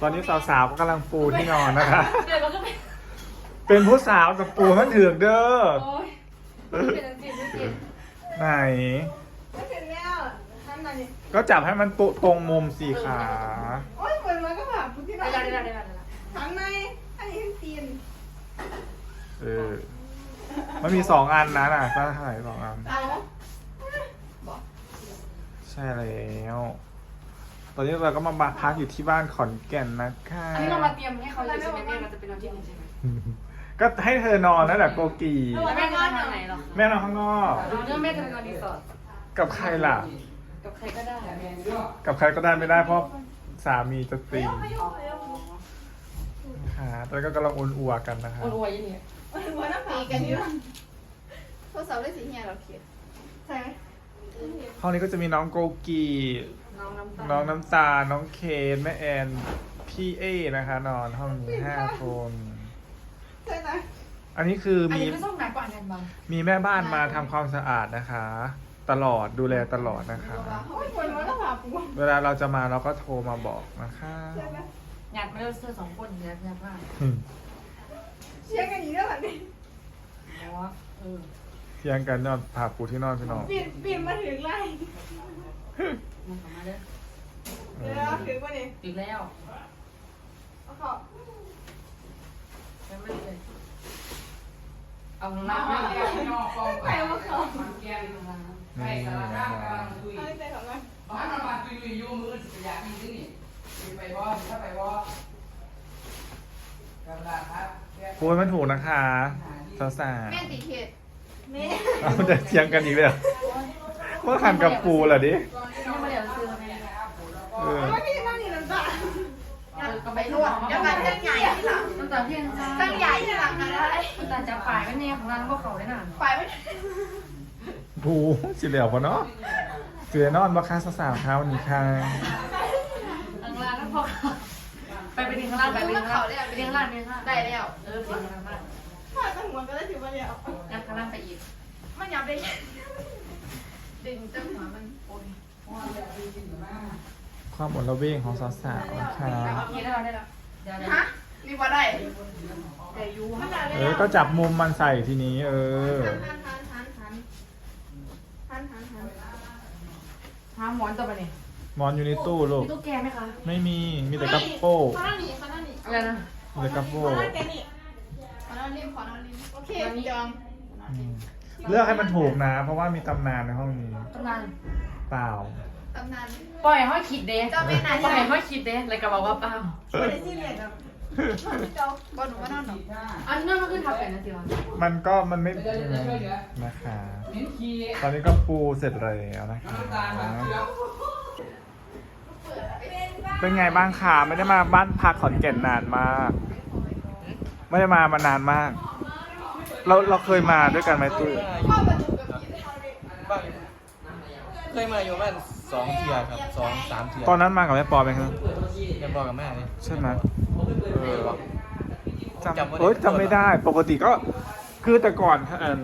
ตอนนี้สาวๆก็กำลังปูที่นอนนะคะ เดี๋ยวมันก็เป็นเป็นผู้สาวแต่ปูมันถือกเด้อ โอ้ยเป็นอันจิตไม่จิตไหน ไม่เสร็จแล้วท่านไหนนี่ก็จับให้มันตุตรงมุมสี่ขา โอ้ยเปิดมาก็แบบพุทธิได้ราชได้ได้ได้ได้หันในอันนี้ขึ้นตีนเออ มันมีสองอันนะน่ะก็ถ่ายสองอันเอาใช่แล้ว ตอนนี้เราก็มาพักอยู่ที่บ้านขอนแก่นนะคะอันนี้เรามาเตรียมให้เขาอยู่ใช่ไหมแม่มันจะเป็นวันที่หนึ่งใช่ไหมก็ให้เธอนอนนั่นแหละโกกี แล้วแม่จะนอนทางไหนหรอแม่นอนข้างนอก เราเรื่องแม่จะไปนอนรีสอร์ทกับใครล่ะ กับใครก็ได้กับใครก็ได้ไม่ได้เพราะสามีจะตีค่ะตอนนี้ก็กำลังอุ่นอัวกันนะคะโอ้ยยี่นี่โอ้ยหัวหน้าตีปีกักันนออยู่ยู่โทรศัพท์ได้สีเฮียเราเขียนใช่ไหมห้องนี้ก็จะมีน้องโกกี น้องน้ำตาลน้องน้ำตาลน้องเคนแม่แอนพี่เอนะคะ นอนห้องนี้ห้าคน ใช่ไหมอันนี้คืออันมีนี้ก็ต้องหนักกว่าอันนั้นบ้างมีแม่บ้านมาทำความสะอาดนะคะ ตลอดดูแลตลอดนะคะ โอ้ยคนหัวหน้าผาปูเวลาเราจะมาเราก็โทรมาบอกนะคะใช่ไหมหยาดมาเลือกเสื้อสองคนหยาดหยาดมากเชียร์กันอีกแล้วแบบนี้เพราะว่าเออเที่ยงกันนอนผ่าปูที่นอนพี่น้อง ปีนปีนมาถึงไล่ มันกลับมาเด้อเดี๋ยวเราถึงวันนี้อีกแล้วเอาขอบยังไม่เลยเอาข้างล่างไม่ได้ใครเอาขอบนี่นะคะเอาใจของมันบ้านมันมาตุยตุยอยู่มือสิอยากมีที่นี่ไปบ่ถ้าไปบ่กำลังครับปูให้มันถูกนะคะสาวสาแม่ตีเขตแม่เอาจะเที่ยงกันอีกเลยเหรอเมื่อหันกับปูเหรอดิยังไม่เดี๋ยวซื้อแม่เออไม่พี่บ้านนี่น้ำตาก็ไปไปนนววดดเดี๋เดี๋ยยววกักันนเรื่เรื่อองงใหใหญ่ญ่ที่ที่หหลัลังงตั้งใหญ่ที่หลังนะตั้งใหญ่ที่หลังนะได้ตั้งจะฝ่ายไม่เนี่ยของร้านพวกเขาได้น่ะไปไม่ปูสิเหลียวปะเนาะเสือนอนบัคคาสาวๆค่ะวันนี้ค่ะข้างล่างก็พอไปไปถึงข้างล่างไปไปถึงข้างล่างไปถึงข้างล่างไปถึงข้างล่างได้แล้วเออไปถึงข้างล่างผ่านไปหัวก็ได้ถือว่าเดียวยัดข้างล่างไปอีกมันยับได้ ดึงจังหัวมันโอ้ยความอดระเวงของสาวๆนะคะคิดได้แล้วได้แล้วเดี๋ยวฮะมีบ่ได้แต่ยูมันด่าเลยเออ ก็จับมุมมันใส่ทีนี้ เออ หันหันหันหันหันหันหันหาหมอนตัวไปเนี่ยมอนอยู่ในตู้ลูก มีตู้แกไหมคะไม่มี มีแต่กัปโป้ข้างนี้ข้างนี้อะไรนะมีแต่กัปโป้ข้างแกนี่ขอนอนริมขอนอนริมโอเคจองอืม เลือกให้มันถูกนะ เพราะว่ามีตำนานในห้องนี้ ตำนานเปล่า ตำนาน ปล่อยห้อยขีดเด้เจ้าแม่นาย ปล่อยห้อยขีดเด้เลยก็บอกว่าเปล่าไม่ได้ซีเรียสครับจองบ่หนูก็นอนหนูอันนั้นมันคือทับกันนะสิวะมันก็มันไม่นะคะมิ้นขี้ตอนนี้ก็ปูเสร็จแล้วนะคะน้ำตาลมาเสือเป็นไงบ้างคะไม่ได้มาบ้านพักขอนแก่นนานมาก ไม่ได้มามานานมาก เราเราเคยมาด้วยกันไหมตุ้ยพ่อมาดูกับพี่บ้างเคยมาอยู่ประมาณสองเทียครับสองสามเทียตอนนั้นมากับแม่ปอไหมครับยังบอกกับแม่เลยใช่ไหมเออจำจำไม่ได้เอ้ยจำไม่ได้ปกติก็คือแต่ก่อนอัน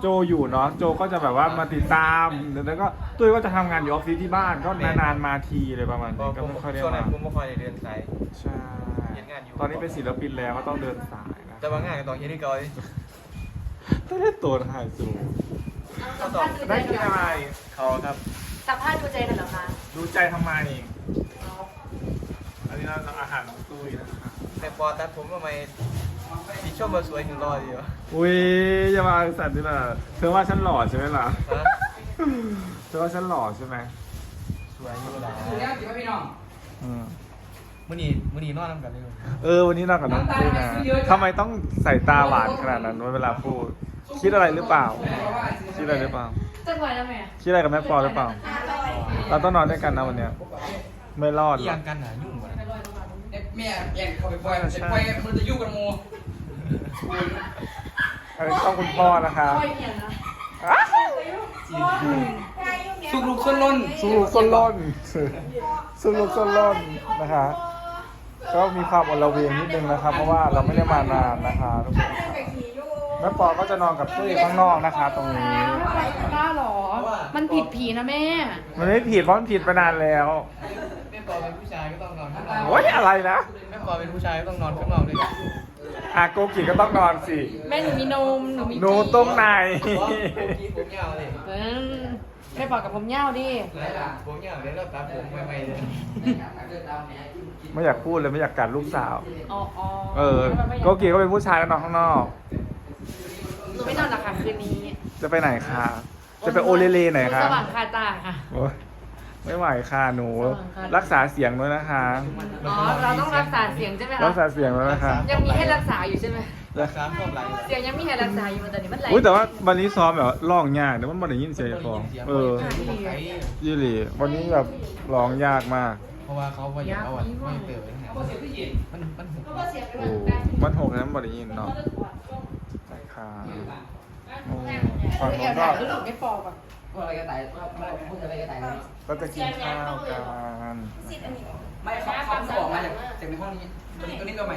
โจอยู่เนาะโจก็จะแบบว่ามาติดตามแล้วก็ตุ้ยก็จะทำงานอยู่ออฟฟิศที่บ้านก็นานๆมาทีเลยประมาณบอนี้กก็ผมไม่ค่อยได้ช่วงนั้มานผมไม่ค่อยได้เดินสาย ใช่เห็นงานอยู่ ตอนนี้เป็นศิลปินแล้วก็ต้องเดินสายนะ แต่ว่างานก็ต้องเฮ็ดที่เก่าเล ยต้องได้ตัวถ่ายสูงก็ต้องได้กินอะไรเขาครับ สัมภาษณ์ดูใจกันเหรอคะดูใจทำไม อันนี้เราอาหารของตุ้ยนะครับ แต่พอตัดผมทำไมมีช่วงมาสวยถึงรออยู่อุ้ยอย่ามาสั่นดิล่ะเธอว่าฉันหล่อใช่ไหมล่ะ ฮะเธอว่าฉันหล่อใช่ไหมสวยอยู่หลายสุดแล้วสิพี่น้องอืมมื้อนี้มื้อนี้นอนนำกันเลยเออวันนี้นอนกับน้องตุ้ยนะทำไมต้องใส่ตาหวานขนาดนั้นเวลาพูด คิดอะไรหรือเปล่า คิดอะไรหรือเปล่า จะปล่อยแล้วแม่คิดอะไรกับแม่ปอหรือเปล่า เราต้องนอนด้วยกันนะวันเนี้ย ไม่รอดหอีรยัอกงกันหนายุ่งกว่าแม่แย่งเข้าไปปล่อยไปปล่อยมันจะยุ่งกันโมอันนี้ต้องคุณพ่อนะคะปล่อยเหียนนะสุกลูกส้นล้นสู้ลูกส้นล่นสู้ลูกส้นล่นนะคะ ก็มีความอลเวงนิดนึงนะครับ เพราะว่าเราไม่ได้มานานนะคะทุกคนครับ แม่ปอก็จะนอนกับตุ้ยข้างนอกนะคะ ตรงนี้ บ้าหรอ มันผิดผีนะแม่ มันไม่ผิดเพราะมันผิดไปนานแล้วพปอเป็นผู้ชายก็ต้องนอนข้างนอกโอ้ยอะไรนะแม่ปอเป็นผู้ชายก็ต้องนอนข้างนอกด้วยกันอาโกกิก็ต้องนอนสิแม่หนูมีนม หนูมีหนูตรงไหนเพราะกี้ผมยาวเลยเออไม่บอกกับผมเย้าดิไรล่ะผมยาวเดี๋ยวเราตัดผมใหม่ๆเลยไม่อยากพูดเลยไม่อยากกัดลูกสาว อ๋ออ๋อเออ โกกิก็เป็นผู้ชายแล้วนอนข้างนอกหนู ไม่นอนหรอกค่ะคืนนี้จะไปไหนคะจะไปโอเลเลไหนคะสว่างคาตาค่ะโอ๊ยไม่ไหวค่ะหนูสว่างค่ะรักษาเสียงด้วยนะคะ อ๋อเราต้องรักษาเสียงใช่ไหมรัคะกษาเสียงด้วยนะคะยังมีให้รักษาอยู่ใช่ไหมรักษาความไหลเสียงยังมีให้รักษาอยู่แต่นี่มันไหลอุ้ยแต่ว่าวันนี้ซ้อมแบบร้องยากแต่ว่ามันได้ยินเสียงของเออยี่หลีวันนี้แบบร้องยากมาก เพราะว่าเขาว่าอย่างเอาอะไม่เติมมันมันหกโอ้มันหกนะมันได้ยินเนาะ ใช่ค่ะโอ้ฟังผมก็หนูไม่ปอกอะพวกอะไรก็ตายพวกอะไรก็ตายก็จะกินข้าวกันไม่เขาเขาจะออกมาจากจากในห้องนี้ตัวนี้ตัวนี้ตัวใหม่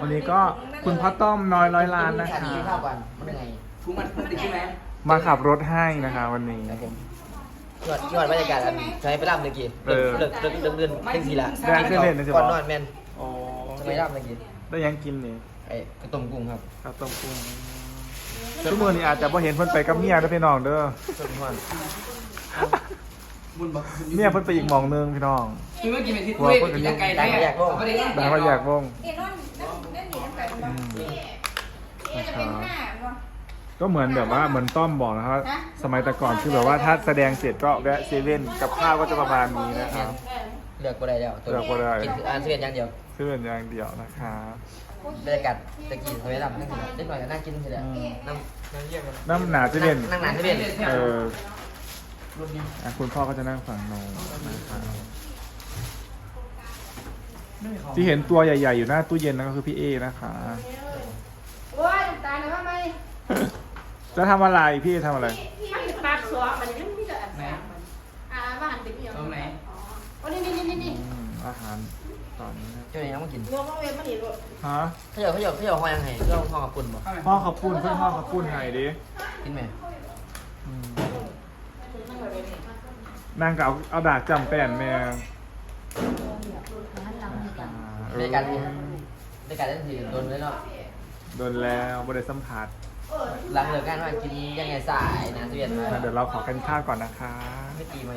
วันนี้ก็คุณพ่อต้อมน้อยร้อยล้านนะคะข้าวก่อนมันเป็นไงทุกมันมันติดใช่ไหมมาขับรถให้นะคะ วันนี้ยอดยอดบรรยากาศใช้ไปร่ำเลยกี่เออเลิกเลิกเลิกเดินเล่นทีละแดนเส้นเล่นะจ๊ะก่อนนอนแมนโอ้ทำไมร่ำเลยกี่ได้ยังกินเนี่ย ไอ้กระต้มกุ้งครับข้าวต้มกุ้งทุกมือนี้อาจจะพอเห็นเพิ่นไปกับเมียเด้อพี่น้องเด้อต้มทอดบุญบอกเมียเพิ่นไปอีกหมองนึงพี่น้องคือเมื่อกี้เป็นทิศด้วยกินยังไก่ได้ไม่ได้แต่ว่าอยากวงเอ็นอนนั่นนั่นหนีน้ำไก่มันอืเนาะมเอ็นจะเป็นหน้าเนาะ ก็เหมือนแบบว่าเหมือนต้อมบอกนะครับสมัยแต่ก่อนคือแบบว่าถ้าแสดงเสร็จก็แวะเซเว่นกับข้าวก็จะประมาณนี้นะครับ เลือกก็ได้แล้วตัวเลือกบ่ได้ กินอ่านเสียนอย่างเดียวเพื่อนอย่างเดียวนะครับ บรรยากาศตะกี้ทำไมร่ำนั่งทีละเล็กหน่อยก็นั่งกินทีละนั่งนั่งเยี่ยมกันน้ำหนาเซเว่นนั่งนานเสียนเอออะคุณพ่อก็จะนั่งฝั่งโน้นนะครับที่เห็นตัวใหญ่ ๆ อยู่หน้าตู้เย็นนั่นก็คือพี่เอนะคะโอ้ยตายแล้วทำไมจะทำอะไรพี่เอทำอะไร พี่ไม่ปากสัวมันยังไม่ได้อันสามมันอ่าว่าหันไปเดียว ตรงไหน โอ้นี่นี่นี่นี่ อืมอาหารตอนนี้นะเจ้าเนี่ยยังไม่กินรวมต้องเวียนมันอีกรถฮะเขาอยากเขาอยากเขาอยากหอยยังไงเรื่องทองกับปุ่นบ่พ่อขับปุ้นเพื่อนพ่อขับปุ้นไงดิกินไหมอืมนางก็เอาเอาดากจำแป้นแม่บรรยากาศดีบรรยากาศได้ทีโดนเลยเนาะโดนแล้วบริสัมผัสหลังเลิกงานว่ากินยังไงสายนานเสียนมาเดี๋ยวเราขอกันข้าวก่อนนะคะ ไม่ตีไหม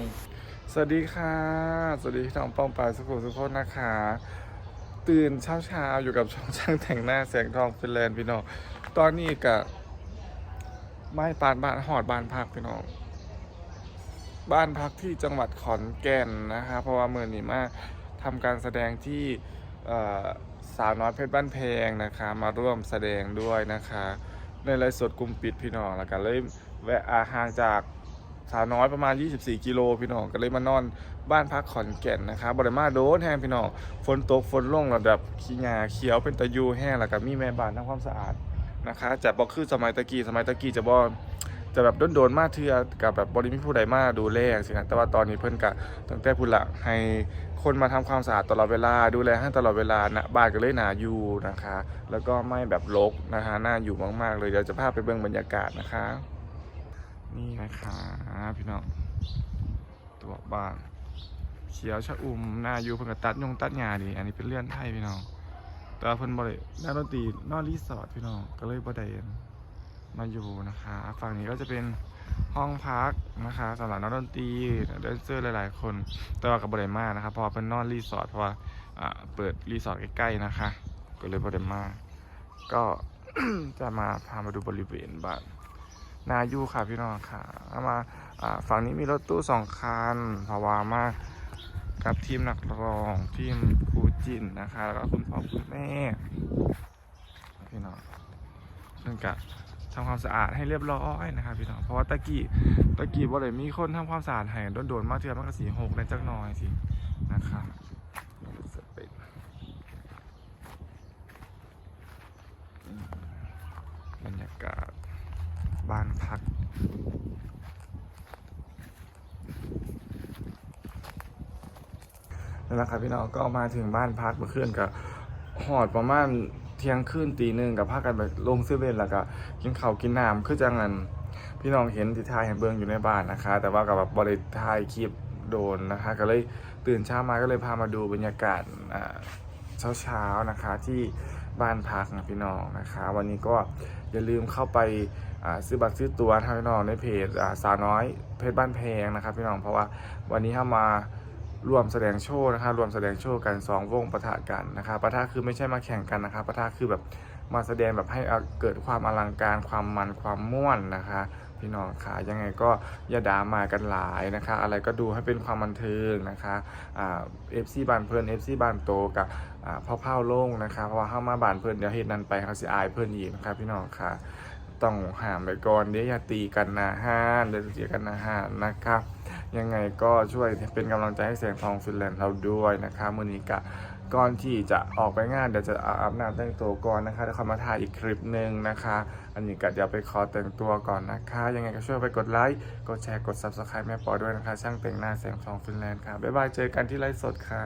สวัสดีค่ะ สวัสดีพี่น้องป้องปลายสุขุมสุขคนนะคะ ตื่นเช้าเช้าๆอยู่กับช่องช่างแต่งหน้าแสงทองฟินแลนด์พี่น้อง ตอนนี้กับไม้ปานบ้านหอดบ้านพักพี่น้อง บ้านพักที่จังหวัดขอนแก่นนะคะ เพราะว่าเมื่อนี้มาทำการแสดงที่สาวน้อยเพชรบ้านแพงนะคะ มาร่วมแสดงด้วยนะคะ ในไลฟ์สดกลุ่มปิดพี่น้องแล้วก็เลยแวะอาห่างจาก สาวน้อยประมาณ 24 กิโลพี่น้องก็เลยมานอนบ้านพักขอนแก่นนะคะบริมาโดนแห้งพี่น้องฝนตกฝนลงระดับขี้หญ้าเขียวเป็นตะยูแห้งแล้วก็มีแม่บ้านทำความสะอาดนะคะจะบอกคือสมัยตะกี้สมัยตะกี้จะบอจะแบบโดนๆมาเทือกับแบบบริมีผู้ใดมาดูแลสินะแต่ว่าตอนนี้เพิ่นกะตั้งแต่พุ่นละให้คนมาทำความสะอาดตลอดเวลาดูแลให้ตลอดเวลานะบ้านก็เลยหนาอยู่นะคะ แล้วก็ไม่แบบรกนะคะน่าอยู่มากๆเลยเดี๋ยวจะพาไปเบิ่งบรรยากาศนะคะ นี่นะคะพี่น้องตัวบ้านเขียวชะอุ่มหน้าอยู่เพิ่นก็ตัดยงตัดหญ้าดี อันนี้เป็นเลื่อนไทยพี่น้องแต่เพิ่นบ่ได้นักดนตรีนอนรีสอร์ทพี่น้องก็เลยบ่ได้มาอยู่นะคะ ฝั่งนี้ก็จะเป็นห้องพักนะคะสำหรับนักดนตรีแดนเซอร์หลายๆ คนแต่ว่ากับบ่ได้มานะครับพราะว่าเพิ่นนอนรีสอร์ทเพราะว่าอ่าเปิดรีสอร์ทใกล้ๆนะคะ ก็เลยบ่ได้มาก็จะมาพามาดูบริเวณบ้าน นายูค่ะพี่น้องค่ะามาฝั่งนี้มีรถตู้สองคันพาวามากับทีมนักร้องทีมครูจินนะคะ แล้วก็คุณพ่อคุณแม่พี่น้องซึ่งกะทำความสะอาดให้เรียบร้อยนะคะพี่น้องเพราะว่าตะกี้ตะกี้บ่ได้มีคนทำความสะอาดให้โดนๆมาเทื่อมันก็สีหกในจักหน่อยสินะคะสเปนอืมบรรยากาศ บ้านพัก นั่นแหละครับพี่น้องก็มาถึงบ้านพักเมื่อคืนกับหอดประมาณเที่ยงคืนตีหนึ่งกับพากันไปลงเซเว่นแล้วก็กินข้าวกินน้ำคือจังนั้นพี่น้องเห็นที่ทายเห็นเบื้องอยู่ในบ้านนะคะ แต่ว่ากับแบบบริทายคลิปโดนนะคะ ก็เลยตื่นเช้ามาก็เลยพามาดูบรรยากาศอ่าเช้าๆนะคะที่บ้านพักนะพี่น้องนะคะ วันนี้ก็อย่าลืมเข้าไป ซื้อบัตรซื้อตัวทางพี่น้องในเพจอ่าสาวน้อยเพชรบ้านแพงนะครับพี่น้องเพราะว่าวันนี้ถ้ามารวมแสดงโชว์นะคะรวมแสดงโชว์กันสองวงประทะกันนะคะประทะคือไม่ใช่มาแข่งกันนะคะประทะคือแบบมาแสดงแบบให้เกิดความอลังการความมันความม่วนนะคะพี่น้องค่ะยังไงก็อย่าด่ามากันหลายนะคะ อะไรก็ดูให้เป็นความบันเทิงนะคะอ่าเอฟซีบานเพลินเอฟซีบานโตกับอ่าพ่อเผาโล่งนะคะเพราะว่าเข้ามาบานเพลินเดี๋ยวเหตุนั้นไปเขาสิอายเพลินอีกนะคะพี่น้องค่ะ ต้องห้ามไปก่อนเดี๋ยวอย่าตีกันนะฮะเดี๋ยวจะตีกันนะฮะนะครับยังไงก็ช่วยเป็นกำลังใจให้แสงทองฟินแลนด์เราด้วยนะคะมือนี้กะก่อนที่จะออกไปงานเดี๋ยวจะอาบน้ำแต่งตัวก่อนนะคะเดี๋ยวเขามาถ่ายอีกคลิปหนึ่งนะคะ อันนี้ก็เดี๋ยวไปขอแต่งตัวก่อนนะคะ ยังไงก็ช่วยไปกดไลค์กดแชร์กด subscribe แม่ปอด้วยนะคะ ช่างแต่งหน้าแสงทองฟินแลนด์ค่ะบ๊ายบายเจอกันที่ไลฟ์สดค่ะ